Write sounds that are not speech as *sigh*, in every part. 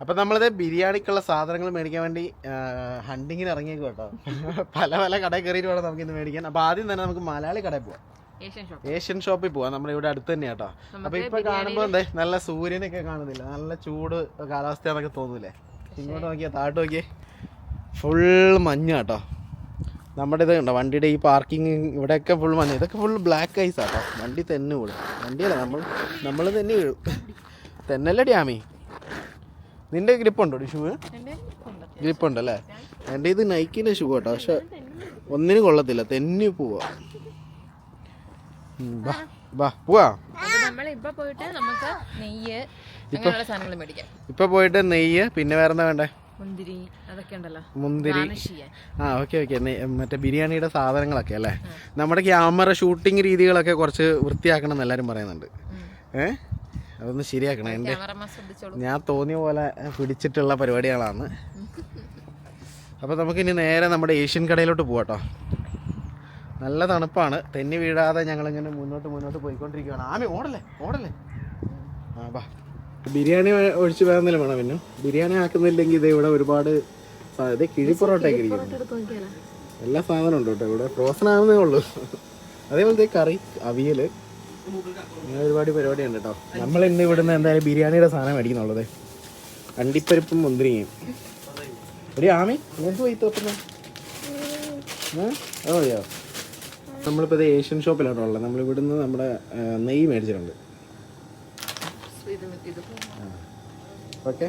അപ്പൊ നമ്മളിത് ബിരിയാണിക്കുള്ള സാധനങ്ങൾ മേടിക്കാൻ വേണ്ടി ഹണ്ടിങ്ങിന് ഇറങ്ങിയേക്ക് കേട്ടോ പല പല കടയിൽ കയറിയിട്ട് വേണം നമുക്ക് ഇന്ന് മേടിക്കാൻ. അപ്പൊ ആദ്യം തന്നെ നമുക്ക് മലയാളി കടയിൽ പോവാം. Asian shop. ഏഷ്യൻ ഷോപ്പിൽ പോവാം. നമ്മുടെ ഇവിടെ അടുത്ത് തന്നെ കേട്ടോ അപ്പൊ ഇപ്പം ഇപ്പൊ കാണുമ്പോ എന്തേ നല്ല സൂര്യനൊക്കെ കാണുന്നില്ല? നല്ല ചൂട് കാലാവസ്ഥയാണെന്നൊക്കെ തോന്നുന്നില്ലേ? ഇങ്ങോട്ട് നോക്കിയാ താഴോട്ട് നോക്കിയേ. ഫുൾ മഞ്ഞ കേട്ടോ നമ്മുടെ ഇത് ഉണ്ടോ വണ്ടിയുടെ ഈ പാർക്കിംഗ് ഇവിടെയൊക്കെ ഫുൾ മഞ്ഞ. ഇതൊക്കെ ഫുൾ ബ്ലാക്ക് ഐസ് ആട്ടോ വണ്ടി തന്നെ വീഴും വണ്ടിയല്ല നമ്മൾ നമ്മൾ തന്നെ വീഴും തെന്നല്ലേ ഡ്യാമി? നിന്റെ ഗ്രിപ്പ് ഉണ്ടോ ഷൂ ഗ്രിപ്പ് ഉണ്ട് ഉണ്ടല്ലേ എന്റെ ഇത് നൈക്കിന്റെ ഷൂ കേട്ടോ. പക്ഷെ ഒന്നിനും കൊള്ളത്തില്ല. തെന്നി പോവാ. പോവാ. ഇപ്പൊ പോയിട്ട് നെയ്യ് പിന്നെ വേറെന്താ വേണ്ടേ? മുന്തിരി മുന്തിരി. ആ ഓക്കെ ഓക്കെ. മറ്റേ ബിരിയാണിയുടെ സാധനങ്ങളൊക്കെ അല്ലേ? നമ്മുടെ ക്യാമറ ഷൂട്ടിംഗ് രീതികളൊക്കെ കുറച്ച് വൃത്തിയാക്കണം എന്ന് എല്ലാരും പറയുന്നുണ്ട്. ഏ? അതൊന്ന് ശരിയാക്കണം. എന്റെ ഞാൻ തോന്നിയ പോലെ പിടിച്ചിട്ടുള്ള പരിപാടികളാണ്. അപ്പോൾ നമുക്കിനി നേരെ നമ്മുടെ ഏഷ്യൻ കടയിലോട്ട് പോവാട്ടോ. നല്ല തണുപ്പാണ്. തെന്നി വീഴാതെ ഞങ്ങളിങ്ങനെ മുന്നോട്ട് മുന്നോട്ട് പോയിക്കൊണ്ടിരിക്കുകയാണ്. ആമി ഓടല്ലേ? ഓടല്ലേ? ആ ബാ ബിരിയാണി ഒഴിച്ച് വേണമെന്നില്ല വേണം പിന്നെ ബിരിയാണി ആക്കുന്നില്ലെങ്കിൽ ഇത് ഇവിടെ ഒരുപാട് ഇത് കിഴിപ്പൊറോട്ടയൊക്കെ ഇരിക്കുന്നു. എല്ലാ സാധനവും ഉണ്ട് കേട്ടോ ഇവിടെ. ഫ്രോസൺ ആവുന്നേ ഉള്ളൂ. അതേപോലത്തെ കറി അവിയൽ ഒരുപാട് പരിപാടിയുണ്ട് കേട്ടോ നമ്മൾ ഇന്ന് ഇവിടുന്ന് എന്തായാലും ബിരിയാണിയുടെ സാധനം മേടിക്കുന്നുള്ളത്. അണ്ടിപ്പരിപ്പും മുന്തിരിയും ഒരു ആമി? നിങ്ങൾക്ക് പോയി തോക്കുന്നത് അത് മതിയോ? നമ്മളിപ്പോൾ ഇത് ഏഷ്യൻ ഷോപ്പിലാണ് ഉള്ളത്. നമ്മൾ ഇവിടുന്ന് നമ്മുടെ നെയ്യ് മേടിച്ചിട്ടുണ്ട്. ഓക്കെ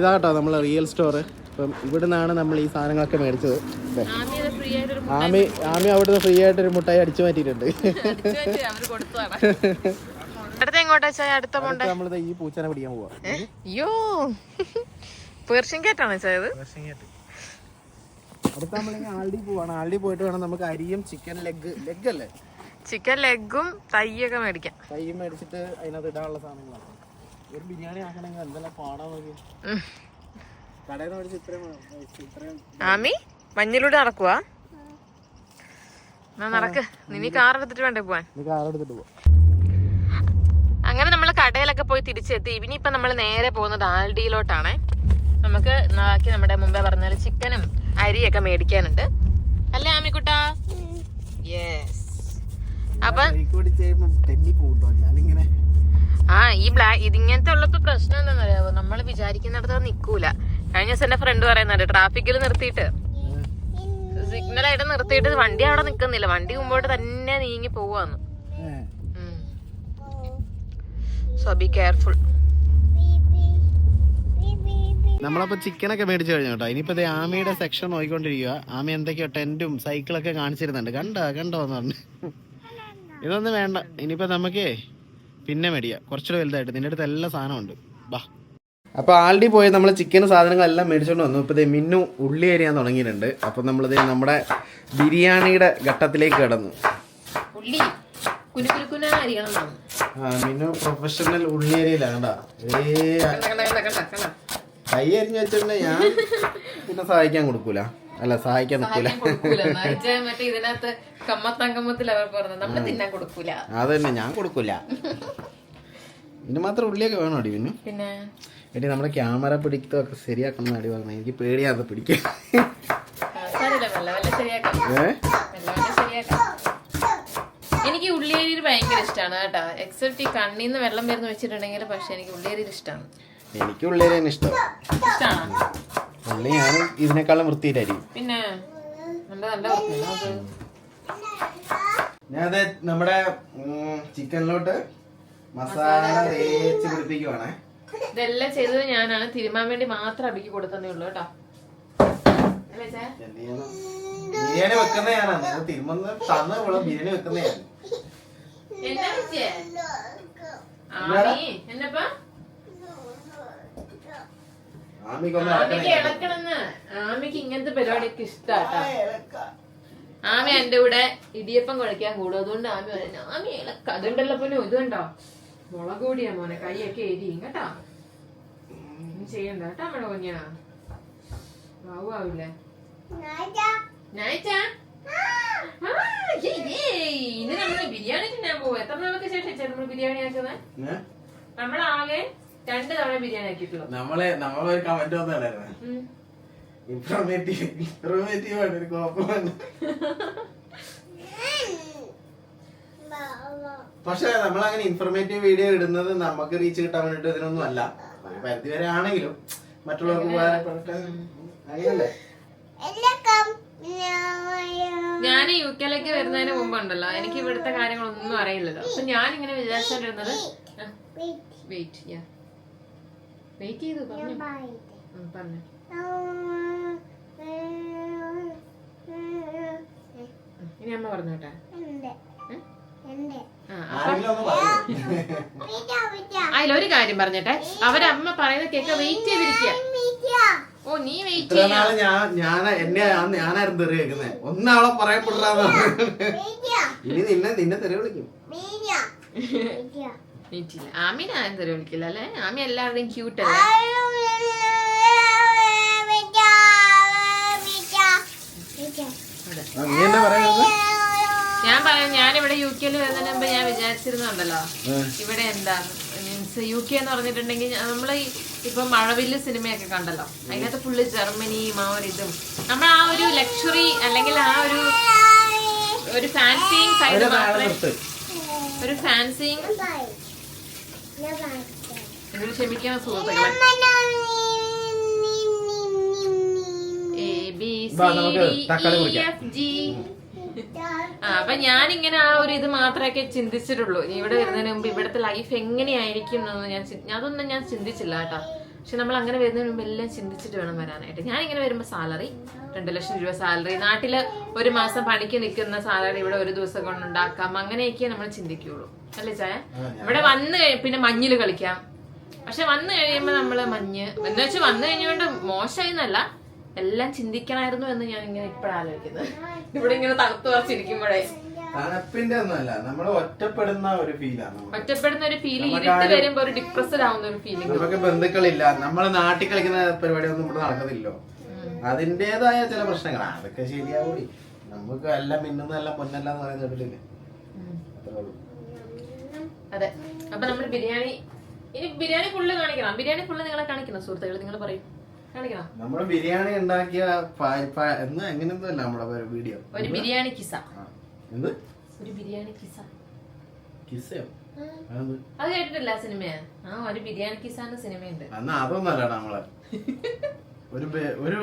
ഇതാ കേട്ടോ നമ്മളെ റിയൽ സ്റ്റോർ ഇപ്പം ഇവിടുന്നാണ് നമ്മൾ ഈ സാധനങ്ങളൊക്കെ മേടിച്ചത്. ആമി ആമി ആമി അവിടുന്ന് ഫ്രീ ആയിട്ട് ഒരു മുട്ടായി അടിച്ചു മാറ്റിയിട്ടുണ്ട്. അവർ കൊടുത്തതാണ്. അടുത്ത എങ്ങോട്ടാ ചായ അടുത്ത പോണ്ട നമ്മൾ നമ്മളിത് ഈ പൂച്ചനെ പിടിക്കാൻ പോവാ. അയ്യോ. പേർഷ്യൻ കാറ്റാണ് ചായത് അടുത്ത നമ്മളിങ്ങനെ ആൾഡി പോവാണ്. ആൾഡി പോയിട്ട് വേണം നമുക്ക് അരിയും ചിക്കൻ ലെഗ് ലെഗ് അല്ലേ? ചിക്കൻ ലെഗും തൈയൊക്കെ മേടിക്കാം. തൈ മേടിച്ചിട്ട് അതിനകത്ത് ഇടാനുള്ള സാധനങ്ങളാണ്. ഒരു ബിരിയാണി ആക്കണമെങ്കിൽ എന്തെല്ലാം പാടാൻ നോക്കി ആമി മഞ്ഞിലൂടെ നടക്കുവാ? നടക്ക്. നിനി കാർ എടുത്തിട്ട് വേണ്ടേ പോവാൻ? അങ്ങനെ നമ്മൾ കടയിലൊക്കെ പോയി തിരിച്ചെത്തി. ഇനിയിപ്പോ നമ്മൾ നേരെ പോകുന്നത് ആൽഡിയിലോട്ടാണ്. നമുക്ക് ബാക്കി നമ്മുടെ മുമ്പേ പറഞ്ഞ ചിക്കനും അരിയൊക്കെ മേടിക്കാനുണ്ട്. അല്ലേ ആമിക്കുട്ടാ? യെസ് അപ്പൊ ആ ഈ ബ്ലാക്ക് ഇതിങ്ങനത്തെ ഉള്ളപ്പോ പ്രശ്നം എന്താണെന്നറിയാവോ? നമ്മൾ വിചാരിക്കുന്നിടത്ത് നിക്കൂല. കഴിഞ്ഞ ദിവസം എന്റെ ഫ്രണ്ട് പറയുന്നുണ്ട് ട്രാഫിക്കിൽ നിർത്തിയിട്ട്. സിഗ്നൽ ആയിട്ട് നിർത്തിയിട്ട് വണ്ടി അവിടെ നിക്കുന്നില്ല. വണ്ടി മുമ്പോട്ട് തന്നെ നീങ്ങി പോവാന്ന്. സോ ബി കെയർഫുൾ നമ്മളപ്പോ ചിക്കനൊക്കെ മേടിച്ചു കഴിഞ്ഞു കേട്ടോ. ഇനിയിപ്പോ ദേ ആമയുടെ സെക്ഷൻ നോക്കിക്കൊണ്ടിരിക്കുക ആമി എന്തൊക്കെയോ ടെന്റും സൈക്കിളൊക്കെ കാണിച്ചിരുന്നുണ്ട്. കണ്ടോ? കണ്ടോ എന്ന് പറഞ്ഞു. ഇതൊന്നും വേണ്ട. ഇനിയിപ്പോ നമുക്കേ പിന്നെ മേടിക്കാം. കുറച്ചുകൂടെ വലുതായിട്ട്. നിന്റെ അടുത്ത് എല്ലാ സാധനമുണ്ട് ഉണ്ട്. ബാ. അപ്പൊ ആൾഡി പോയി നമ്മൾ ചിക്കൻ സാധനങ്ങളെല്ലാം മേടിച്ചുകൊണ്ട് വന്നു. ഇപ്പൊ ദേ മിന്നു ഉള്ളി അരിയാൻ തുടങ്ങിയിട്ടുണ്ട്. അപ്പൊ നമ്മളിത് നമ്മുടെ ബിരിയാണിയുടെ ഘട്ടത്തിലേക്ക് കടന്നു. ആ മിന്നു പ്രൊഫഷണൽ ഉള്ളി ഏ കൈ അരിഞ്ഞു വെച്ചിട്ടുണ്ടെങ്കിൽ ഞാൻ പിന്നെ സഹായിക്കാൻ കൊടുക്കൂല. അല്ല സഹായിക്കാൻ നിൽക്കൂല അത് തന്നെ ഞാൻ കൊടുക്കൂല. *laughs* ഇതിന് മാത്രം ഉള്ളിയൊക്കെ വേണോ പിന്നെ? എടി നമ്മുടെ ക്യാമറ പിടിക്കത്തൊക്കെ ശരിയാക്കണം എന്നാടി അടി പറഞ്ഞു. എനിക്ക് പേടിയാതെ പിടിക്കാൻ. എനിക്ക് ഉള്ളിയേരി ഭയങ്കര ഇഷ്ടമാണ് കേട്ടോ. എക്സെപ്റ്റ് ഈ കണ്ണിൽ നിന്ന് വെള്ളം വരുന്ന വെച്ചിട്ടുണ്ടെങ്കിൽ പക്ഷെ എനിക്ക് ഉള്ളിയേരി ഇഷ്ടമാണ് എനിക്ക് ഉള്ളിയേരി ഇഷ്ടം. ഉള്ളി ഞാൻ ഇതിനേക്കാളും വൃത്തിയിലായിരിക്കും. പിന്നെ? നല്ല നല്ല വൃത്തിയാണ്. ഞാൻ അത് നമ്മുടെ ചിക്കനിലോട്ട് മസാല തേച്ച് പിടിപ്പിക്കുവാണേ. ഇതെല്ലാം ചെയ്തത് ഞാനാണ്. തിരുമാൻ വേണ്ടി മാത്രം അബിക്ക് കൊടുത്തതേ ഉള്ളു കേട്ടോ? ബിരിയാണി വെക്കുന്ന ഞാനാണ് തിരുമന്ന് തന്ന ബിരിയാണി വെക്കുന്ന ഞാൻ. ആമിക്ക് ഇങ്ങനത്തെ പരിപാടിയൊക്കെ ഇഷ്ടാ ആമി എന്റെ കൂടെ ഇടിയപ്പം കുഴക്കാൻ കൂടും. അതുകൊണ്ട് ആമി പറഞ്ഞു ആമി ഇളക്ക. അതുണ്ടല്ലോ പിന്നെ ഇതുണ്ടോ കണ്ടോ മുളക് പൊടിയാ മോനെ കൈയൊക്കെ എരിയും കേട്ടോ. ചെയ്യണ്ട കേട്ടോ നമ്മുടെ കുഞ്ഞാ ആവില്ലേ ഞായച്ചാ ആ, ഏയ്, ഏയ്. ഇന്ന് നമ്മൾ ബിരിയാണി തിന്നാൻ പോവും. എത്ര നാളൊക്കെ ശേഷം നമ്മൾ ബിരിയാണി ആക്കുന്നത്? നമ്മളാകെ രണ്ട് തവണ ബിരിയാണി ആക്കിയിട്ടുള്ളൂ. നമ്മളെ ഒരു കമന്റ് വന്നായിരുന്നു ഉം. ഇൻഫോർമേറ്റീവ് ഇൻഫോർമേറ്റീവ് ആണ് ഒരു കോപ്പമാണ് പക്ഷെ നമ്മൾ അങ്ങനെ ഇൻഫർമേറ്റീവ് വീഡിയോ ഇടുന്നത് നമുക്ക് റീച്ച് കിട്ടാൻ വേണ്ടിട്ട് ഇതിനൊന്നും അല്ല. ഒരു പരിധി വരെ ആണെങ്കിലും മറ്റുള്ളവർക്ക് ഉപകാരപ്പെടട്ടെ. ഞാൻ യു കെയിലേക്ക് വരുന്നതിന് മുമ്പുണ്ടല്ലോ. എനിക്ക് ഇവിടുത്തെ കാര്യങ്ങളൊന്നും അറിയില്ലല്ലോ. അപ്പൊ ഞാൻ ഇങ്ങനെ വിചാരിച്ചോണ്ടിരുന്നത് വെയിറ്റ് യാ വെയിറ്റ് ചെയ്തു പറഞ്ഞു. പറഞ്ഞു. ഇനി അമ്മ പറഞ്ഞോട്ടെ. ആ ഒരു കാര്യം പറഞ്ഞിട്ടെ. അവരമ്മ പറയുന്നത് കേൾക്ക വെയിറ്റ് ചെയ്തിരിക്കുക ഓ നീ വെയിറ്റ് ഇത്ര ഞാൻ ഞാൻ എന്നെ ഞാൻ- ഞാനായിരുന്നു തെറി കേൾക്കുന്നത് ഒന്നാളെ പറയപ്പെടാന്ന് ഇനി നിന്നെ നിന്നെ തെറി വിളിക്കും. *laughs* ആമിനെ ആരും തെറി വിളിക്കില്ല അല്ലേ? ആമി എല്ലാവരുടെയും ക്യൂട്ട് അല്ലേ അതെ ആ, നീ എന്നാ പറയുന്നത് ഞാൻ പറയാം ഞാനിവിടെ യു കെയിൽ വരുന്നതിന് മുമ്പ് ഞാൻ വിചാരിച്ചിരുന്നുണ്ടല്ലോ. ഇവിടെ എന്താ? മീൻസ് യു കെ എന്ന് പറഞ്ഞിട്ടുണ്ടെങ്കിൽ നമ്മൾ ഇപ്പൊ മഴവില്ല് സിനിമയൊക്കെ കണ്ടല്ലോ. അതിനകത്ത് ഫുള്ള് ജർമ്മനിയും ആ ഒരു ഇതും. നമ്മൾ ആ ഒരു ലക്ഷറി അല്ലെങ്കിൽ ആ ഒരു ഒരു ഫാൻസിങ് സൈഡ് മാത്രമേ ഒരു ഫാൻസിങ് എന്നോട് ക്ഷമിക്കണം സുഹൃത്തുക്കളെ. A B C D E F G ആ ഞാൻ ഇങ്ങനെ ആ ഒരു ഇത് മാത്രമൊക്കെ ചിന്തിച്ചിട്ടുള്ളൂ. ഇവിടെ വരുന്നതിന് മുമ്പ് ഇവിടുത്തെ ലൈഫ് എങ്ങനെയായിരിക്കും എന്നൊന്നും ഞാൻ അതൊന്നും ഞാൻ ചിന്തിച്ചില്ല കേട്ടോ. പക്ഷെ നമ്മൾ അങ്ങനെ വരുന്നതിന് മുമ്പ് എല്ലാം ചിന്തിച്ചിട്ട് വേണം വരാനായിട്ട്. ഞാൻ ഇങ്ങനെ വരുമ്പോൾ സാലറി രണ്ട് ലക്ഷം രൂപ സാലറി നാട്ടിൽ ഒരു മാസം പണിക്ക് നിൽക്കുന്ന സാലറി ഇവിടെ ഒരു ദിവസം കൊണ്ട് ഉണ്ടാക്കാം അങ്ങനെയൊക്കെ നമ്മൾ ചിന്തിക്കുള്ളൂ. അല്ലേ ചായ? ഇവിടെ വന്ന് പിന്നെ മഞ്ഞിൽ കളിക്കാം. പക്ഷെ വന്നു കഴിയുമ്പോ നമ്മൾ മഞ്ഞ് എന്ന് വെച്ചാൽ വന്നു കഴിഞ്ഞുകൊണ്ട് മോശമായി എന്നല്ല എല്ലാം ചിന്തിക്കണമായിരുന്നു എന്ന് ഞാൻ ഇങ്ങനെ ഇപ്പോഴാണ് ആലോചിക്കുന്നത്. ഇവിടെ ഇങ്ങനെ തണുത്ത് കുറച്ചിരിക്കുമ്പോഴേ തണുപ്പിന്റെ ഒന്നുമല്ല നമ്മൾ ഒറ്റപ്പെടുന്ന ഒരു ഫീലാണ് ഒറ്റപ്പെടുന്ന ഒരു ഫീൽ ഇരുട്ട് വരുമ്പോ ഒരു ഡിപ്രസ്ഡ് ആവുന്ന ഒരു ഫീലിംഗ് നമുക്ക് ബന്ധുക്കളില്ല. നമ്മളെ നാട്ടിൽ കളിക്കുന്ന പരിപാടിയൊന്നും ഇവിടെ നടക്കുന്നില്ലോ അതിന്റെതായ ചില പ്രശ്നങ്ങളാ അതൊക്കെ ശരിയാവൂടി. നമുക്ക് എല്ലാം മിന്നുന്നതെല്ലാം പൊന്നല്ല എന്ന് പറയുന്ന കേട്ടിട്ടില്ലേ? അതെ. അപ്പൊ നമ്മൾ ബിരിയാണി ഇനി ബിരിയാണി ഫുള്ള് കാണിക്കണം. ബിരിയാണി ഫുള്ള് നിങ്ങളെ കാണിക്കണം സുഹൃത്തുക്കൾ നിങ്ങൾ പറയും. നമ്മൾ ബിരിയാണി ഉണ്ടാക്കിയ എന്ന് എങ്ങനെയൊന്നും അല്ല നമ്മുടെ വീഡിയോ. ഒരു ബിരിയാണി കിസ എന്ത്? ഒരു ബിരിയാണി കിസ കിസയോ അത് കേട്ടിട്ടില്ല സിനിമയാ. ആ ഒരു ബിരിയാണി കിസ എന്ന സിനിമയുണ്ട്. എന്നാ അതൊന്നല്ല നമ്മൾ. ഒരു ഒരു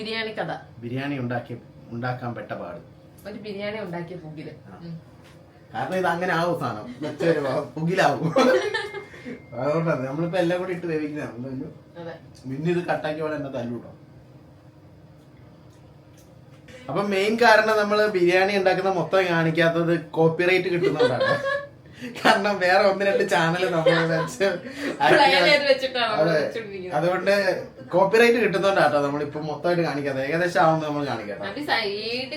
ബിരിയാണി കഥ. ബിരിയാണി ഉണ്ടാക്കി ഉണ്ടാക്കാൻ പെട്ട പാട്. ഒരു ബിരിയാണി ഉണ്ടാക്കിയ പുകിൽ. കാരണം ഇത് അങ്ങനെ ആവും സാധനം. പുകിലാവും. അതുകൊണ്ടാണ് നമ്മളിപ്പോ എല്ലാം കൂടി ഇട്ട് വേവിക്കുന്നതാണ് പിന്നെ ഇത് കട്ടാക്കി പോലെ എന്നെ തല്ലൂട്ടോ അപ്പൊ മെയിൻ കാരണം നമ്മൾ ബിരിയാണി ഉണ്ടാക്കുന്ന മൊത്തം കാണിക്കാത്തത് കോപ്പിറൈറ്റ് കിട്ടുന്നതാണ് കാരണം വേറെ ഒന്ന് രണ്ട് ചാനൽ നമ്മൾ വെച്ച് നമ്മൾ. അതുകൊണ്ട് കോപ്പിറൈറ്റ് കിട്ടുന്നോണ്ടാട്ടോ നമ്മളിപ്പോ മൊത്തമായിട്ട് കാണിക്കാതെ ഏകദേശം ആവുന്ന നമ്മൾ കാണിക്കാം അത്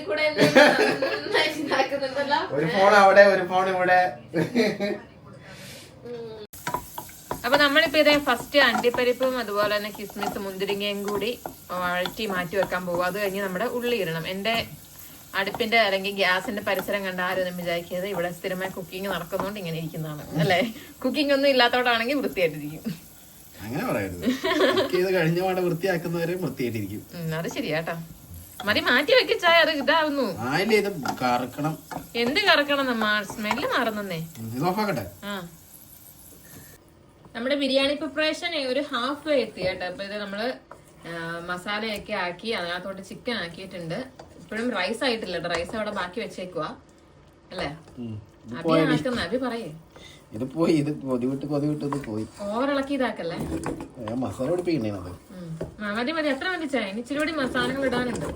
കൂടെ നന്നായിട്ട് ഉണ്ടാക്കുന്നുണ്ടല്ലോ. ഒരു ഫോൺ അവിടെ ഒരു ഫോൺ ഇവിടെ. അപ്പൊ നമ്മളിപ്പോ ഇതേ ഫസ്റ്റ് അണ്ടിപ്പരിപ്പും അതുപോലെ തന്നെ കിസ്മിസ് മുന്തിരിങ്ങയും കൂടി വഴറ്റി മാറ്റി വെക്കാൻ പോകും അത് കഴിഞ്ഞ് നമ്മുടെ ഉള്ളി ഇടണം. എന്റെ അടുപ്പിന്റെ അല്ലെങ്കിൽ ഗ്യാസിന്റെ പരിസരം കണ്ട ആരും വിചാരിക്കരുത്. വിചാരിക്കുന്നത് ഇവിടെ സ്ഥിരമായി കുക്കിംഗ് നടക്കുന്നോണ്ട് ഇങ്ങനെ ഇരിക്കുന്നതാണ്. അല്ലെ? കുക്കിംഗ് ഒന്നും ഇല്ലാത്തോടാണെങ്കിൽ വൃത്തിയായിട്ടിരിക്കും. അങ്ങനെ പറയരുത്. കഴിഞ്ഞ പാടെ വൃത്തിയാക്കുന്നവരെ വൃത്തിയായിട്ടിരിക്കും. ഉം, അത് ശരിയാട്ടാ. മതി മാറ്റി വെക്കിച്ചായ അത് ഇതാവുന്നു. എന്ത് കറക്കണം സ്മെല്ല് മാറുന്നേ ഇത് ഓഫാക്കട്ടെ ആ. നമ്മുടെ ബിരിയാണി പ്രിപ്പറേഷൻ ഒരു ഹാഫ് വേ എത്തി കേട്ടോ. അപ്പൊ ഇത് നമ്മൾ മസാലയൊക്കെ ആക്കി അതിനകത്തോട്ട് ചിക്കൻ ആക്കിയിട്ടുണ്ട്. ഇപ്പോഴും റൈസ് ആയിട്ടില്ല കേട്ടോ. റൈസ് അവിടെ ബാക്കി വെച്ചേക്കുക അല്ലേ? അഭി ആക്കുന്ന അഭി പറയേ. ഇത് പോയി ഇത് കൊതി വിട്ട് കൊതി വിട്ട് ഇത് പോയി. ഓവർ ഇളക്കി ഇതാക്കല്ലേ? മസാല പിടിപ്പിക്കണേനത്. മതി മതി. എത്ര മതി ചായ? ഇനി ഇച്ചിരി കൂടി മസാലകൾ ഇടാനുണ്ട്.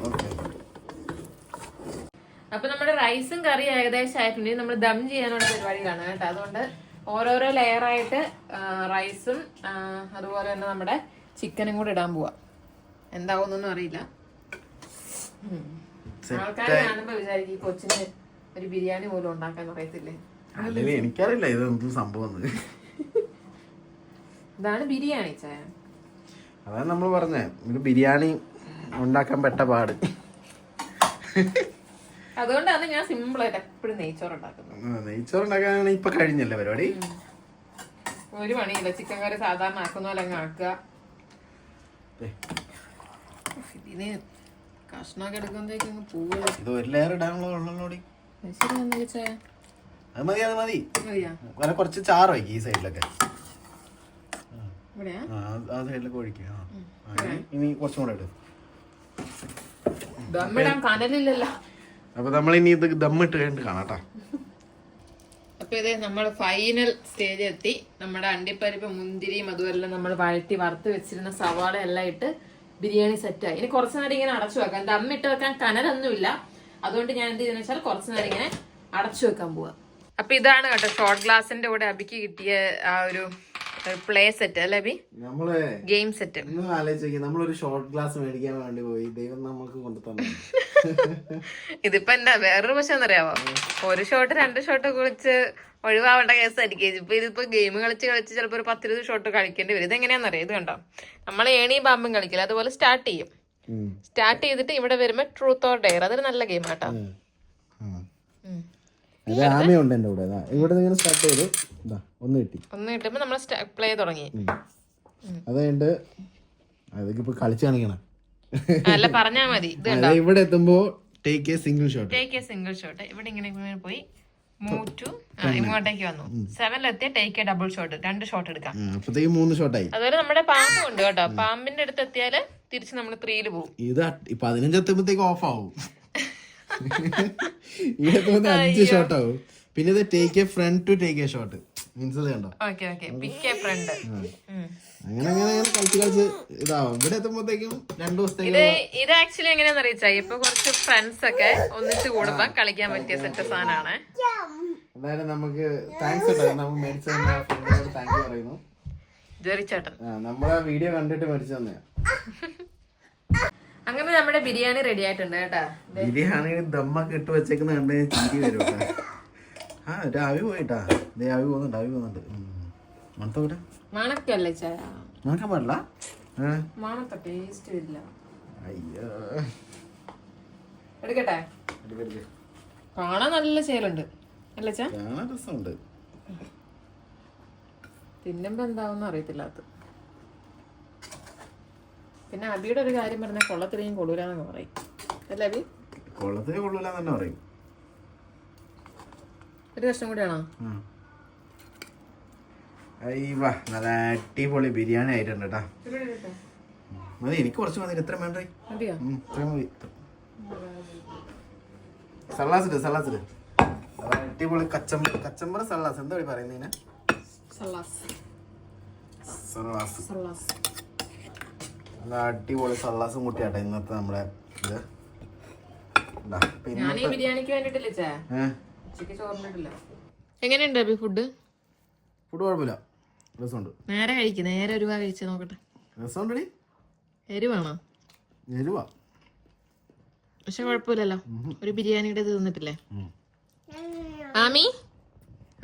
അപ്പൊ നമ്മുടെ റൈസും കറിയും ഏകദേശം ആയിട്ടുണ്ട്. നമ്മൾ ദം ചെയ്യാനുള്ള പരിപാടിയിലാണ് കേട്ടോ. അതുകൊണ്ട് ഓരോരോ ലെയർ ആയിട്ട് റൈസും അതുപോലെ തന്നെ നമ്മുടെ ചിക്കനും കൂടെ ഇടാൻ പോവാ. എന്താവുന്നൊന്നും അറിയില്ല. ആൾക്കാർ കാണുമ്പോ വിചാരിക്കും ഈ കൊച്ചിന് ഒരു ബിരിയാണി പോലും ഉണ്ടാക്കാൻ അറിയത്തില്ലേ? അല്ലെങ്കിൽ എനിക്കറിയില്ല. ഇത് എന്ത് സംഭവം ഇതാണ് ബിരിയാണി ചായ അതാണ് നമ്മൾ ഒരു ബിരിയാണി ഉണ്ടാക്കാൻ പെട്ട പാട്. അതുകൊണ്ടാണ് ഞാൻ സിമ്പിൾ ആയിട്ട് എപ്പോഴും നെയ്ച്ചോറ് ഉണ്ടാക്കുന്നത് നെയ്ച്ചോറ് ഉണ്ടാക്കാനാണ് ഇപ്പൊ കഴിഞ്ഞല്ലേ പരിപാടി? ഒരു പണിയില്ല. ചിക്കൻ കറി സാധാരണ ആക്കുന്ന പോലെ അങ്ങ് ആക്കുക. ഇതിന് കഷ്ണമൊക്കെ എടുക്കുമ്പോഴേക്കും അങ്ങ് പോവുക ഇത് ഒരു ലെയർ ഇടാനുള്ള വെള്ളോടി ശരി എന്നാ അത് മതി അത് മതി. മതിയാ? അങ്ങനെ കുറച്ച് ചാറ് വയ്ക്കും ഈ സൈഡിലൊക്കെ. ആ സൈഡിലൊക്കെ ഒഴിക്കുക ഇനി- ഇനി കുറച്ചും കൂടെ ഇടും. കനലില്ലല്ലോ. അപ്പൊ ഇനി ഇത് ദമ്മിട്ട് കഴിഞ്ഞിട്ട് കാണാം കേട്ടോ അപ്പൊ ഇത് നമ്മൾ ഫൈനൽ സ്റ്റേജ് എത്തി. നമ്മുടെ അണ്ടിപ്പരിപ്പ് മുന്തിരിയും അതുപോലെ നമ്മൾ വഴറ്റി വറുത്ത് വെച്ചിരുന്ന സവാള എല്ലാം ഇട്ട് ബിരിയാണി സെറ്റ് ആയി. ഇനി കുറച്ച് നേരം ഇങ്ങനെ അടച്ചു വെക്കാം. ദമ്മിട്ട് വെക്കാൻ കനലൊന്നുമില്ല. അതുകൊണ്ട് ഞാൻ എന്ത് ചെയ്യുന്ന വെച്ചാൽ കുറച്ച് നേരം ഇങ്ങനെ അടച്ചു വെക്കാൻ പോവാ. അപ്പൊ ഇതാണ് കേട്ടോ ഷോർട്ട് ഗ്ലാസിന്റെ കൂടെ അബിക്ക് കിട്ടിയ ആ ഒരു പ്ലേ സെറ്റ് അല്ലെ അബി? നമ്മൾ ഗെയിം സെറ്റ് ആലോചിച്ച് നമ്മളൊരു ഷോർട്ട് ഗ്ലാസ് മേടിക്കാൻ വേണ്ടി പോയി. ദൈവം നമുക്ക് കൊണ്ടു തന്നു *laughs* *laughs* ഇതിപ്പോ എന്താ വേറൊരു പ്രശ്നം എന്നറിയാവോ ഒരു ഷോട്ട് രണ്ട് ഷോട്ട് കുളിച്ച് ഒഴിവാവേണ്ട കേസായിരിക്കും ഇപ്പൊ ഇതിപ്പോ ഗെയിം കളിച്ച് കളിച്ച് ചിലപ്പോ ഒരു പത്തിരുപത് ഷോട്ട് കളിക്കേണ്ടി വരും. ഇതെങ്ങനെയാണെന്നറിയാം ഇത് കണ്ടോ? നമ്മൾ ഏണിയും പാമ്പും കളിക്കില്ല? അതുപോലെ സ്റ്റാർട്ട് ചെയ്യും. സ്റ്റാർട്ട് ചെയ്തിട്ട് ഇവിടെ വരുമ്പോ ട്രൂത്ത് ഓർ ഡെയർ അതൊരു നല്ല ഗെയിം ആട്ടോ. അത് ആമയുണ്ട് എന്റെ കൂടെ. ദാ, ഇവിടെ ഇങ്ങനെ സ്റ്റാർട്ട് ചെയ്തു ഒന്ന് കിട്ടി. ഒന്ന് കിട്ടുമ്പോ നമ്മൾ പ്ലേ തുടങ്ങി. അത് കഴിഞ്ഞിട്ട് അതൊക്കെ ഇപ്പൊ കളിച്ച് കാണിക്കണം. അല്ല പറഞ്ഞാ മതി. ഇവിടെ എത്തുമ്പോ take a single shot take a single shot ഇവിടെ ഇങ്ങനെ പോയി. മൂവ് ടു ഇങ്ങോട്ടേക്ക് വന്നു. സെവനിലെത്തിയ ടേക്ക് എ ഡബിൾ ഷോട്ട് രണ്ട് ഷോട്ട് എടുക്കാം. അപ്പത്തേക്ക് മൂന്ന് ഷോട്ടായി അതുപോലെ നമ്മുടെ പാമ്പ് ഉണ്ട് കേട്ടോ. പാമ്പിന്റെ അടുത്ത് എത്തിയാൽ തിരിച്ച് നമ്മൾ ത്രീയിൽ പോകും ഇത് അട്ട്- പതിനഞ്ച് ഓഫ് ആവും. *laughs* ഇവിടെ അഞ്ച് ഷോട്ട് ആവും. പിന്നെ ഇത് take a front to take a shot means കണ്ടോ? Okay okay. Pick front. അങ്ങനെ അങ്ങനെ അങ്ങനെ കളിച്ച് കളിച്ച് ഇതാവും. ഇവിടെ എത്തുമ്പോഴത്തേക്കും രണ്ടു ദിവസത്തേക്ക് ഇത് ഇത് ആക്ച്വലി എങ്ങനെയാന്ന് അറിയിച്ചാ? ഇപ്പൊ കുറച്ച് ഫ്രണ്ട്സ് ഒക്കെ ഒന്നിച്ച് കൂടുമ്പോ കളിക്കാൻ പറ്റിയ സെറ്റ് സാധനമാണ്. നമുക്ക് താങ്ക്സ് കേട്ടോ നമുക്ക് മേടിച്ചു തന്ന ഫ്രണ്ടിനോട് താങ്ക് പറയുന്നു. ആ, നമ്മളെ വീഡിയോ കണ്ടിട്ട് മേടിച്ചു തന്നെയാ. അങ്ങനെ നമ്മുടെ ബിരിയാണി റെഡി ആയിട്ടുണ്ട് കേട്ടാ. ബിരിയാണി ദമ്മൊക്കെ ഇട്ട് വെച്ചേക്കുന്ന കണ്ട് ചിരി വരും കേട്ടോ. ആ ഒരു ആവി പോയിട്ടാ. ദേ ആവി പോകുന്നുണ്ട് ആവി പോകുന്നുണ്ട്. മണത്തോടെ മണക്കല്ലേ ചായ നോക്കാൻ പാടില്ല? ഏ? മണത്ത ടേസ്റ്റ് ഇല്ല അയ്യോ. എടുക്കട്ടെ? എടുക്ക് എടുക്ക്. കാണാൻ നല്ല ചേലുണ്ട് അല്ലേ ചാ? കാണാൻ രസമുണ്ട്. തിന്നുമ്പോ എന്താവുന്ന അറിയത്തില്ല അത്. പിന്നെ അബിയുടെ ഒരു കാര്യം പറഞ്ഞാൽ കൊള്ളത്തിലേയും കൊള്ളൂലെന്നൊക്കെ പറയും. അല്ലേ അബി? കൊള്ളത്തിലേ കൊള്ളൂല തന്നെ പറയും. ഒരു കഷ്ണം കൂടിയാണോ. അയ്യവാ നല്ല അടിപൊളി ബിരിയാണി ആയിട്ടുണ്ട് കേട്ടാ മതി എനിക്ക് കുറച്ച് മതി എത്ര വേണ്ടേ? ഇത്രയും മതി സള്ളാസ് ഇട് സള്ളാസ് ഇട്. അടിപൊളി കച്ചമ്പ കച്ചമ്പറ സള്ളാസ്. എന്താ പറയുന്നതിനെ സലാസ് നല്ല അടിപൊളി സള്ളാസും കൂട്ടിയാട്ടെ ഇന്നത്തെ നമ്മുടെ ഇത്. പിന്നെ ബിരിയാണിക്ക് വേണ്ടിട്ടില്ലേ ചോറിനിട്ടില്ല. എങ്ങനെയുണ്ട് അബി ഫുഡ് ഫുഡ് കുഴപ്പമില്ല. രസമുണ്ട്. നേരെ കഴിക്ക് നേരെ ഒരു വാ കഴിച്ച് നോക്കട്ടെ. രസമുണ്ടടി. എരിവാണോ? എരുവാ. പക്ഷെ കുഴപ്പമില്ലല്ലോ. ഒരു ബിരിയാണിയുടെ ഇത് തിന്നിട്ടില്ലേ? ആമി?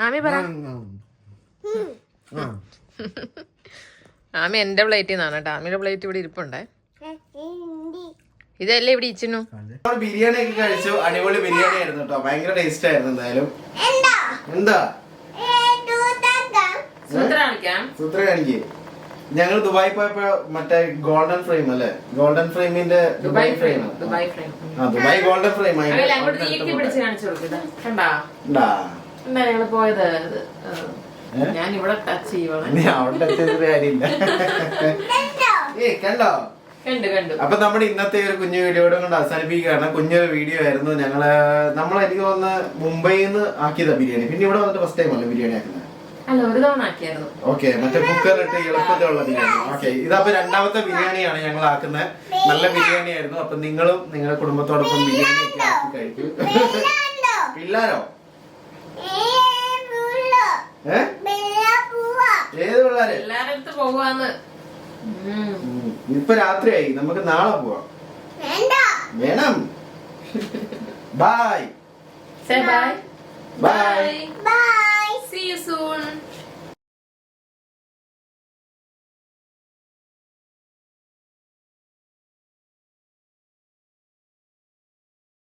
ആമി പറ. ആമി എന്റെ പ്ലേറ്റിൽ നിന്നാണ് കേട്ടോ. ആമിയുടെ പ്ലേറ്റ് ഇവിടെ ഇരിപ്പുണ്ടേ. ഇതല്ലേ ഇവിടെ നമ്മൾ ബിരിയാണി ഒക്കെ കഴിച്ചു. അടിപൊളി ബിരിയാണി ആയിരുന്നു കേട്ടോ. ഭയങ്കര ടേസ്റ്റ് ആയിരുന്നു എന്തായാലും. എന്താ? സൂത്ര കാണിക്കാം. സൂത്ര കാണിക്ക്. ഞങ്ങൾ ദുബായി പോയപ്പോ മറ്റേ ഗോൾഡൻ ഫ്രെയിം അല്ലേ? ഗോൾഡൻ ഫ്രെയിമിന്റെ ദുബായ് ഫ്രെയിം. Dubai frame. ആ ദുബായ് ഗോൾഡൻ ഫ്രെയിം. പോയത്? ഞാൻ ഇവിടെ ടച്ച് ചെയ്യുവാണ്. അവിടെ അവിടെ എത്തിയത് കാര്യമില്ല. ഏ കണ്ടു? അപ്പൊ നമ്മുടെ ഇന്നത്തെ ഒരു കുഞ്ഞു വീഡിയോയുടെ കൊണ്ട് അവസാനിപ്പിക്കുകയാണ്. കുഞ്ഞൊരു വീഡിയോ ആയിരുന്നു. ഞങ്ങൾ നമ്മൾ എനിക്ക് വന്ന് മുംബൈയിൽ നിന്ന് ആക്കിയതാ ബിരിയാണി. പിന്നെ ഇവിടെ വന്നിട്ട് ഫസ്റ്റ് ടൈം അല്ലേ ബിരിയാണി ആക്കുന്നത്? ഓക്കെ മറ്റേ കുക്കറിട്ട് എളുപ്പത്തിലുള്ള ബിരിയാണി. ഓക്കെ ഇതപ്പോ രണ്ടാമത്തെ ബിരിയാണിയാണ് ഞങ്ങൾ ആക്കുന്നത്. നല്ല ബിരിയാണി ആയിരുന്നു. അപ്പൊ നിങ്ങളും നിങ്ങളുടെ കുടുംബത്തോടൊപ്പം ബിരിയാണി ഒക്കെ ആക്കി കഴിക്കൂ. പിള്ളാരോ? ഏ ഏത് പിള്ളേരെ? പോവാന്ന്. ഇപ്പൊ രാത്രിയായി. നമുക്ക് നാളെ പോവാം. വേണം. Bye bye bye bye Bye.